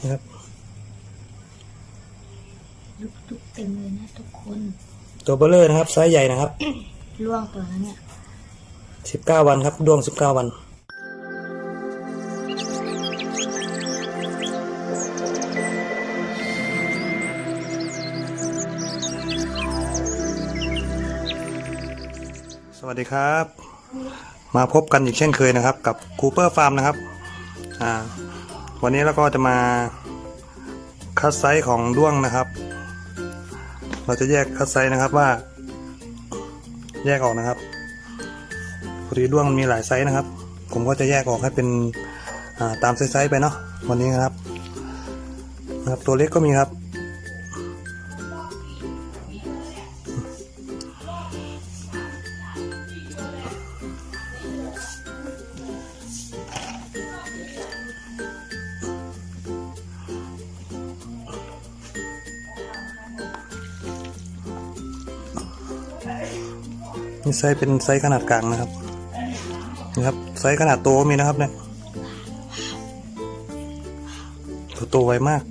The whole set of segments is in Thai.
นะครับลูกทุกเต็มเลยนะทุกคนตัวเบลเลอร์นะครับไซส์ใหญ่นะครับล่วงตัวนั้นเนี่ย19วันครับด้วง19วันสวัสดีครับ มาพบกันอีกเช่นเคยนะครับ กับคูเปอร์ฟาร์มนะครับ อ่า วันนี้เราก็จะมาคัดไซส์ของด้วงนะครับ เราจะแยกคัดไซส์นะครับว่า แยกออกนะครับพอดีด้วงมันมีหลายไซส์นะครับ ผมก็จะแยกออกให้เป็นาตามไซส์ไปเนาะวันนี้นะครับนะครับ ตัวเล็กก็มีครับ นี่ไซส์เป็นไซส์ขนาดกลางนะครับนี่ครับไซส์ขนาดโตมีนะครับเนี่ยตัวโตไวมาก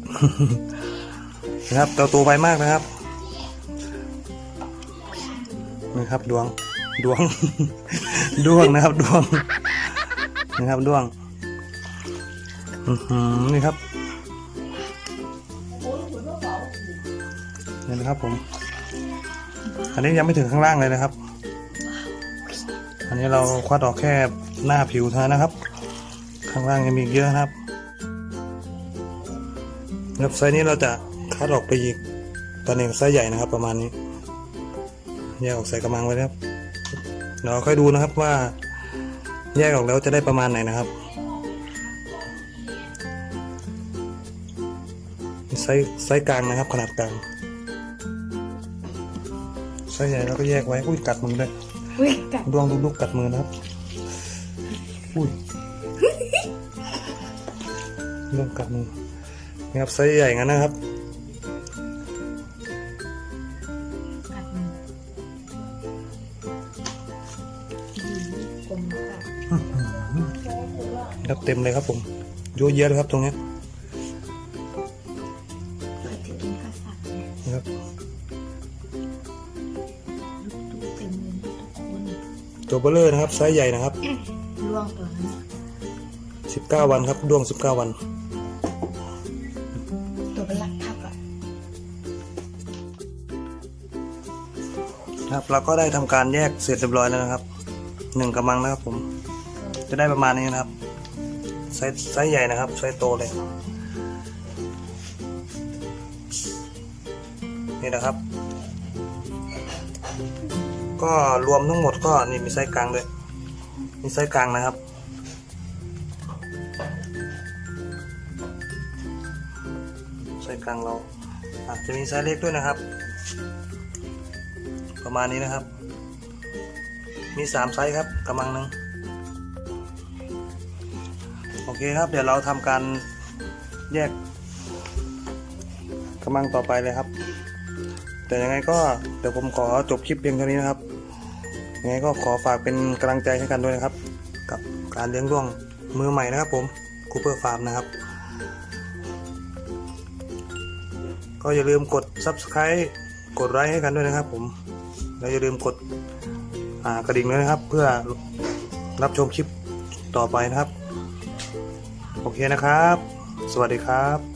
นะครับตัวโตไวมากนะครับนี่ครับดวงดวงดวงนะครับดวงนะครับดวงนี่ครับนี่นะครับผม อันนี้ยังไม่ถึงข้างล่างเลยนะครับ อันนี้เราควัดออกแค่หน้าผิวเท่านั้นนะครับ ข้างล่างยังมีเยอะครับครับไซส์นี้เราจะคัดออกไปอีกตอนนี้ไซส์ใหญ่นะครับ ประมาณนี้แยกออกใส่กระมังไว้นะครับเราค่อยดูนะครับว่า แยกออกแล้วจะได้ประมาณไหนนะครับไซส์ไซส์กลางนะครับ ขนาดกลางไซส์ใหญ่เราก็แยกไว้อุ้ยกัดมือด้วย อุ้ยกัดดวงลูกๆกัดมือนะครับอุ้ยดวงกัดมือนี่ครับไซส์ใหญ่งั้นนะครับกัดมันดีกลมกัดครับเต็มเลยครับผมเยอะแยะเลยครับตรงเนี้ยก็จะกินข้าวสัตว์เนี่ยนะครับ ตัวเบลเลอร์นะครับไซส์ใหญ่นะครับล่วงตัวนั้นเนี่ย19วันครับด้วง19วัน ตัวเป็นหลักทับอะครับเราก็ได้ทำการแยกเสร็จเรียบร้อยแล้วนะครับหนึ่งกระมังนะครับผม จะได้ประมาณนี้นะครับไซส์ไซส์ใหญ่นะครับไซส์โตเลยนี่นะครับ ก็รวมทั้งหมดก็นี่มีไส์กลางด้วย มีไส์กลางนะครับ ไส์กลางเราอาจจะมีไส์เล็กด้วยนะครับ ประมาณนี้นะครับ มีสามไซส์ครับกระมังหนึ่งโอเคครับ เดี๋ยวเราทำการแยกกระมังต่อไปเลยครับ แต่ยังไงก็เดี๋ยวผมขอจบคลิปเพียงเท่านี้นะครับ ยังไงก็ขอฝากเป็นกำลังใจให้กันด้วยนะครับ กับการเลี้ยงด้วงมือใหม่นะครับผมคูเปอร์ฟาร์มนะครับ ก็อย่าลืมกด subscribe กดไลค์ให้กันด้วยนะครับผม แล้วอย่าลืมกดกระดิ่งด้วยนะครับ เพื่อรับชมคลิปต่อไปนะครับ โอเคนะครับ สวัสดีครับ